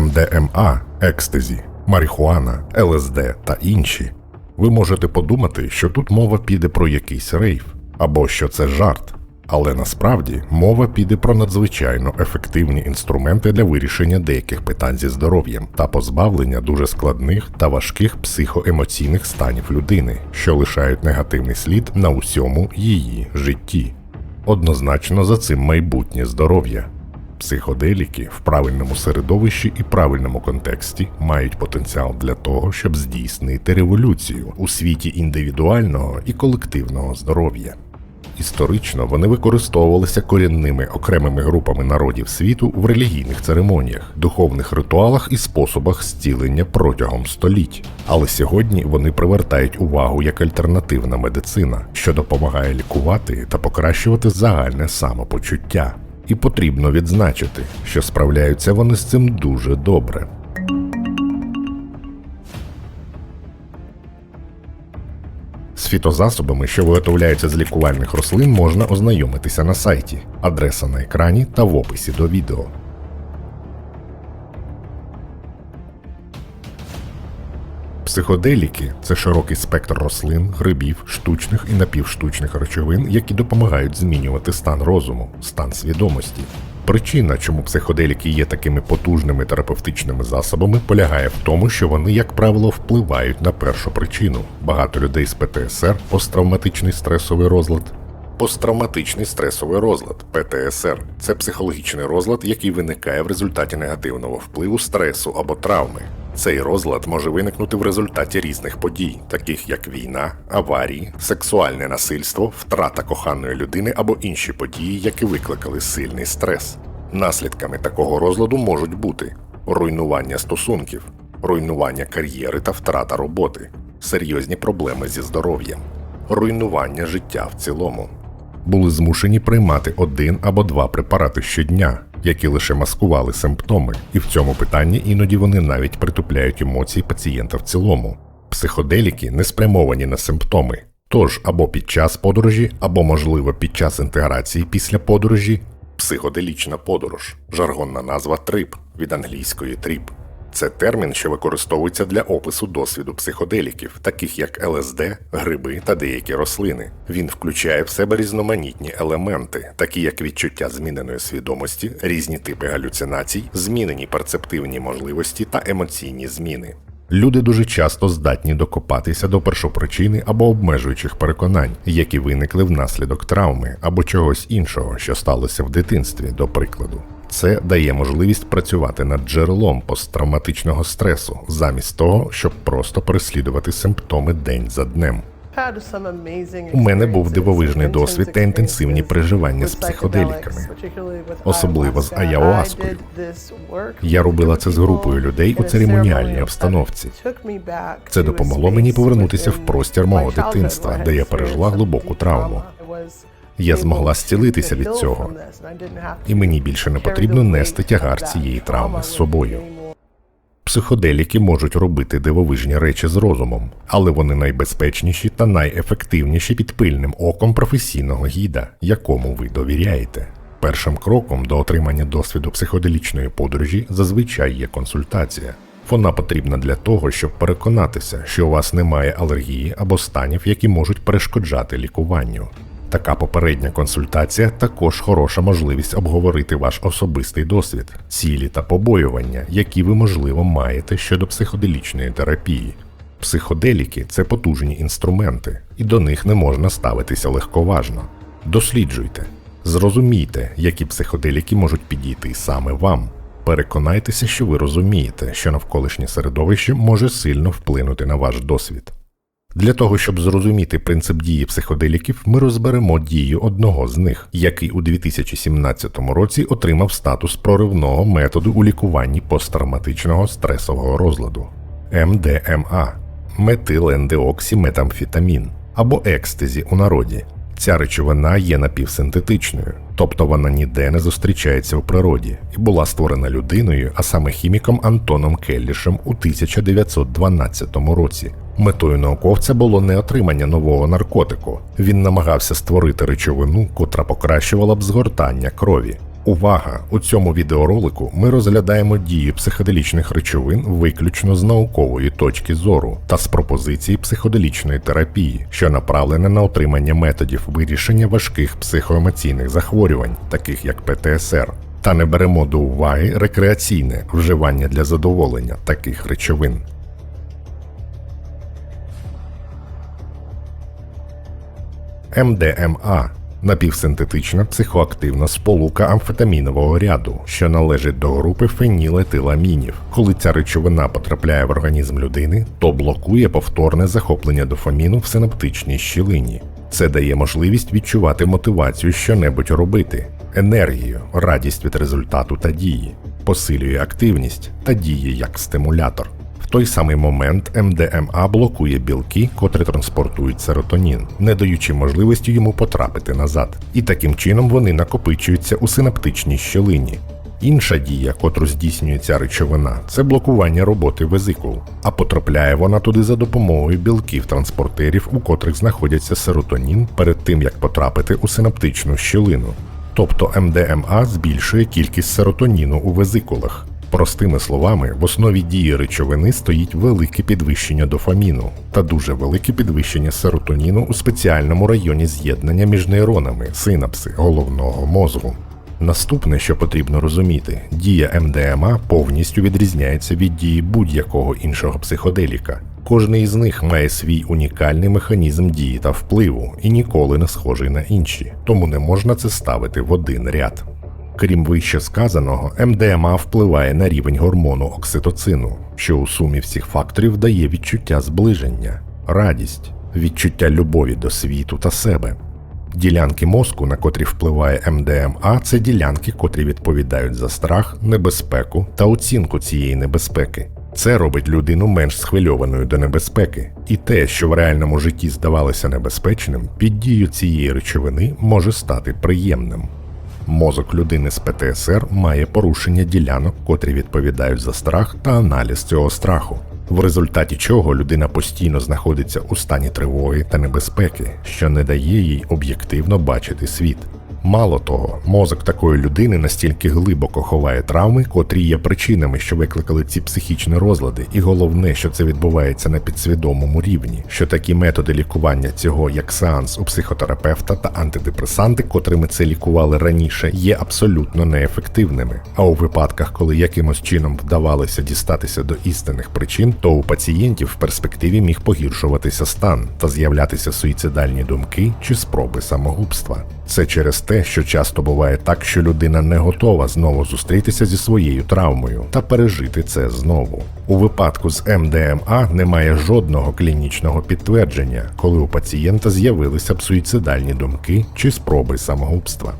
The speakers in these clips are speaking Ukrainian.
МДМА, екстезі, марихуана, ЛСД та інші, ви можете подумати, що тут мова піде про якийсь рейв, або що це жарт. Але насправді мова піде про надзвичайно ефективні інструменти для вирішення деяких питань зі здоров'ям та позбавлення дуже складних та важких психоемоційних станів людини, що лишають негативний слід на усьому її житті. Однозначно за цим майбутнє здоров'я. Психоделіки в правильному середовищі і правильному контексті мають потенціал для того, щоб здійснити революцію у світі індивідуального і колективного здоров'я. Історично вони використовувалися корінними окремими групами народів світу в релігійних церемоніях, духовних ритуалах і способах зцілення протягом століть. Але сьогодні вони привертають увагу як альтернативна медицина, що допомагає лікувати та покращувати загальне самопочуття. І потрібно відзначити, що справляються вони з цим дуже добре. З фітозасобами, що виготовляються з лікувальних рослин, можна ознайомитися на сайті, адреса на екрані та в описі до відео. Психоделіки це широкий спектр рослин, грибів, штучних і напівштучних речовин, які допомагають змінювати стан розуму, стан свідомості. Причина, чому психоделіки є такими потужними терапевтичними засобами, полягає в тому, що вони, як правило, впливають на першу причину. Багато людей з ПТСР, посттравматичний стресовий розлад. Посттравматичний стресовий розлад ПТСР це психологічний розлад, який виникає в результаті негативного впливу стресу або травми. Цей розлад може виникнути в результаті різних подій, таких як війна, аварії, сексуальне насильство, втрата коханої людини або інші події, які викликали сильний стрес. Наслідками такого розладу можуть бути руйнування стосунків, руйнування кар'єри та втрата роботи, серйозні проблеми зі здоров'ям, руйнування життя в цілому. Були змушені приймати один або два препарати щодня, які лише маскували симптоми, і в цьому питанні іноді вони навіть притупляють емоції пацієнта в цілому. Психоделіки не спрямовані на симптоми. Тож або під час подорожі, або, можливо, під час інтеграції після подорожі психоделічна подорож, жаргонна назва трип від англійської тріп. Це термін, що використовується для опису досвіду психоделіків, таких як ЛСД, гриби та деякі рослини. Він включає в себе різноманітні елементи, такі як відчуття зміненої свідомості, різні типи галюцинацій, змінені перцептивні можливості та емоційні зміни. Люди дуже часто здатні докопатися до першопричини або обмежуючих переконань, які виникли внаслідок травми або чогось іншого, що сталося в дитинстві, до прикладу. Це дає можливість працювати над джерелом посттравматичного стресу, замість того, щоб просто переслідувати симптоми день за днем. У мене був дивовижний досвід та інтенсивні переживання з психоделіками, особливо з аяуаскою. Я робила це з групою людей у церемоніальній обстановці. Це допомогло мені повернутися в простір мого дитинства, де я пережила глибоку травму. Я змогла зцілитися від цього, і мені більше не потрібно нести тягар цієї травми з собою. Психоделіки можуть робити дивовижні речі з розумом, але вони найбезпечніші та найефективніші під пильним оком професійного гіда, якому ви довіряєте. Першим кроком до отримання досвіду психоделічної подорожі зазвичай є консультація. Вона потрібна для того, щоб переконатися, що у вас немає алергії або станів, які можуть перешкоджати лікуванню. Така попередня консультація також хороша можливість обговорити ваш особистий досвід, цілі та побоювання, які ви, можливо, маєте щодо психоделічної терапії. Психоделіки це потужні інструменти, і до них не можна ставитися легковажно. Досліджуйте, зрозумійте, які психоделіки можуть підійти саме вам. Переконайтеся, що ви розумієте, що навколишнє середовище може сильно вплинути на ваш досвід. Для того, щоб зрозуміти принцип дії психоделіків, ми розберемо дію одного з них, який у 2017 році отримав статус проривного методу у лікуванні посттравматичного стресового розладу МДМА метилендеоксіметамфітамін або екстезі у народі. Ця речовина є напівсинтетичною, тобто вона ніде не зустрічається в природі і була створена людиною, а саме хіміком Антоном Келлішем у 1912 році. Метою науковця було не отримання нового наркотику. Він намагався створити речовину, котра покращувала б згортання крові. Увага! У цьому відеоролику ми розглядаємо дії психоделічних речовин виключно з наукової точки зору та з пропозиції психоделічної терапії, що направлена на отримання методів вирішення важких психоемоційних захворювань, таких як ПТСР, та не беремо до уваги рекреаційне вживання для задоволення таких речовин. МДМА напівсинтетична психоактивна сполука амфетамінового ряду, що належить до групи фенілетиламінів. Коли ця речовина потрапляє в організм людини, то блокує повторне захоплення дофаміну в синаптичній щілині. Це дає можливість відчувати мотивацію щонебудь робити, енергію, радість від результату та дії, посилює активність та діє як стимулятор. Той самий момент МДМА блокує білки, котрі транспортують серотонін, не даючи можливості йому потрапити назад. І таким чином вони накопичуються у синаптичній щелині. Інша дія, котру здійснює ця речовина, це блокування роботи везикул, а потрапляє вона туди за допомогою білків транспортерів, у котрих знаходяться серотонін перед тим як потрапити у синаптичну щілину. Тобто МДМА збільшує кількість серотоніну у везикулах. Простими словами, в основі дії речовини стоїть велике підвищення дофаміну та дуже велике підвищення серотоніну у спеціальному районі з'єднання між нейронами синапси головного мозку. Наступне, що потрібно розуміти, дія МДМА повністю відрізняється від дії будь-якого іншого психоделіка. Кожний із них має свій унікальний механізм дії та впливу і ніколи не схожий на інші, тому не можна це ставити в один ряд. Крім вище сказаного, МДМА впливає на рівень гормону окситоцину, що у сумі всіх факторів дає відчуття зближення, радість, відчуття любові до світу та себе. Ділянки мозку, на котрі впливає МДМА, це ділянки, котрі відповідають за страх, небезпеку та оцінку цієї небезпеки. Це робить людину менш схвильованою до небезпеки, і те, що в реальному житті здавалося небезпечним, під дією цієї речовини може стати приємним. Мозок людини з ПТСР має порушення ділянок, котрі відповідають за страх та аналіз цього страху, в результаті чого людина постійно знаходиться у стані тривоги та небезпеки, що не дає їй об'єктивно бачити світ. Мало того, мозок такої людини настільки глибоко ховає травми, котрі є причинами, що викликали ці психічні розлади, і головне, що це відбувається на підсвідомому рівні, що такі методи лікування цього, як сеанс у психотерапевта та антидепресанти, котрими це лікували раніше, є абсолютно неефективними. А у випадках, коли якимось чином вдавалося дістатися до істинних причин, то у пацієнтів в перспективі міг погіршуватися стан та з'являтися суїцидальні думки чи спроби самогубства. Це через те, що часто буває так, що людина не готова знову зустрітися зі своєю травмою та пережити це знову. У випадку з МДМА немає жодного клінічного підтвердження, коли у пацієнта з'явилися б суїцидальні думки чи спроби самогубства.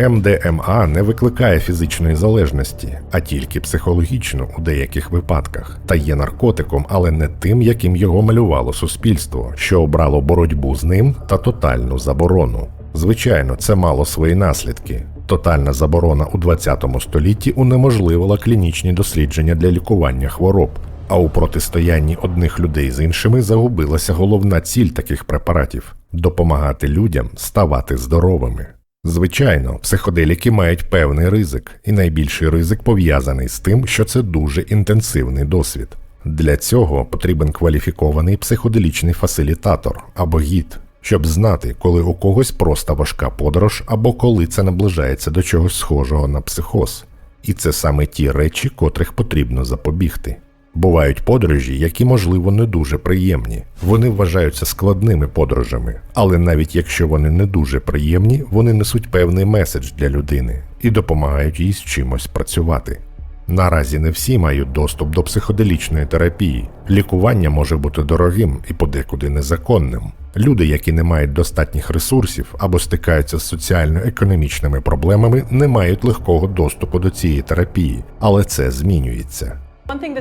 МДМА не викликає фізичної залежності, а тільки психологічну у деяких випадках, та є наркотиком, але не тим, яким його малювало суспільство, що обрало боротьбу з ним та тотальну заборону. Звичайно, це мало свої наслідки. Тотальна заборона у 20 столітті унеможливила клінічні дослідження для лікування хвороб. А у протистоянні одних людей з іншими загубилася головна ціль таких препаратів допомагати людям ставати здоровими. Звичайно, психоделіки мають певний ризик, і найбільший ризик пов'язаний з тим, що це дуже інтенсивний досвід. Для цього потрібен кваліфікований психоделічний фасилітатор або гід, щоб знати, коли у когось просто важка подорож або коли це наближається до чогось схожого на психоз. І це саме ті речі, котрих потрібно запобігти. Бувають подорожі, які, можливо, не дуже приємні. Вони вважаються складними подорожами, але навіть якщо вони не дуже приємні, вони несуть певний меседж для людини і допомагають їй з чимось працювати. Наразі не всі мають доступ до психоделічної терапії. Лікування може бути дорогим і подекуди незаконним. Люди, які не мають достатніх ресурсів або стикаються з соціально-економічними проблемами, не мають легкого доступу до цієї терапії, але це змінюється.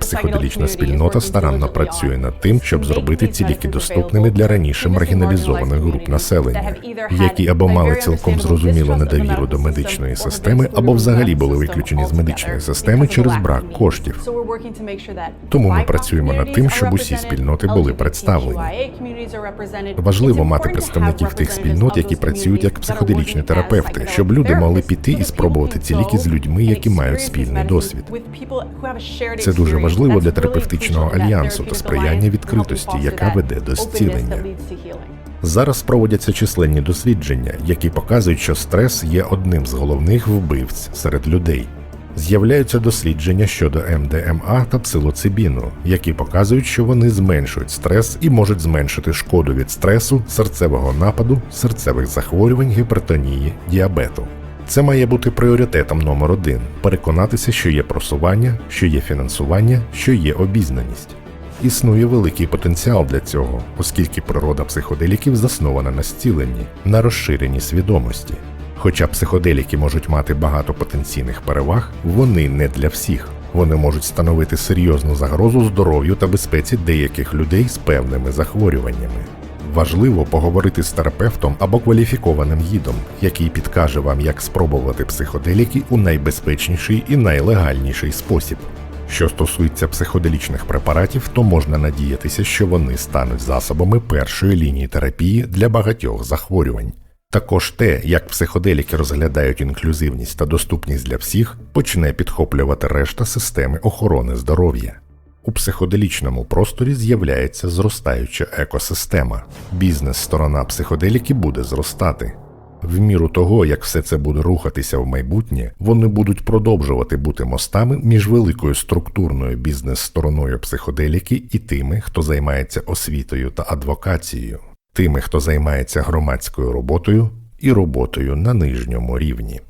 Психоделічна спільнота старанно працює над тим, щоб зробити ці ліки доступними для раніше маргіналізованих груп населення, які або мали цілком зрозумілу недовіру до медичної системи, або взагалі були виключені з медичної системи через брак коштів. Тому ми працюємо над тим, щоб усі спільноти були представлені. Важливо мати представників тих спільнот, які працюють як психоделічні терапевти, щоб люди могли піти і спробувати ці ліки з людьми, які мають спільний досвід. Це дуже важливо для терапевтичного альянсу та сприяння відкритості, яка веде до зцілення. Зараз проводяться численні дослідження, які показують, що стрес є одним з головних вбивць серед людей. З'являються дослідження щодо МДМА та псилоцибіну, які показують, що вони зменшують стрес і можуть зменшити шкоду від стресу, серцевого нападу, серцевих захворювань, гіпертонії, діабету. Це має бути пріоритетом номер один переконатися, що є просування, що є фінансування, що є обізнаність. Існує великий потенціал для цього, оскільки природа психоделіків заснована на зціленні, на розширенні свідомості. Хоча психоделіки можуть мати багато потенційних переваг, вони не для всіх. Вони можуть становити серйозну загрозу здоров'ю та безпеці деяких людей з певними захворюваннями. Важливо поговорити з терапевтом або кваліфікованим гідом, який підкаже вам, як спробувати психоделіки у найбезпечніший і найлегальніший спосіб. Що стосується психоделічних препаратів, то можна надіятися, що вони стануть засобами першої лінії терапії для багатьох захворювань. Також те, як психоделіки розглядають інклюзивність та доступність для всіх, почне підхоплювати решта системи охорони здоров'я. У психоделічному просторі з'являється зростаюча екосистема. Бізнес-сторона психоделіки буде зростати. В міру того, як все це буде рухатися в майбутнє, вони будуть продовжувати бути мостами між великою структурною бізнес-стороною психоделіки і тими, хто займається освітою та адвокацією, тими, хто займається громадською роботою і роботою на нижньому рівні.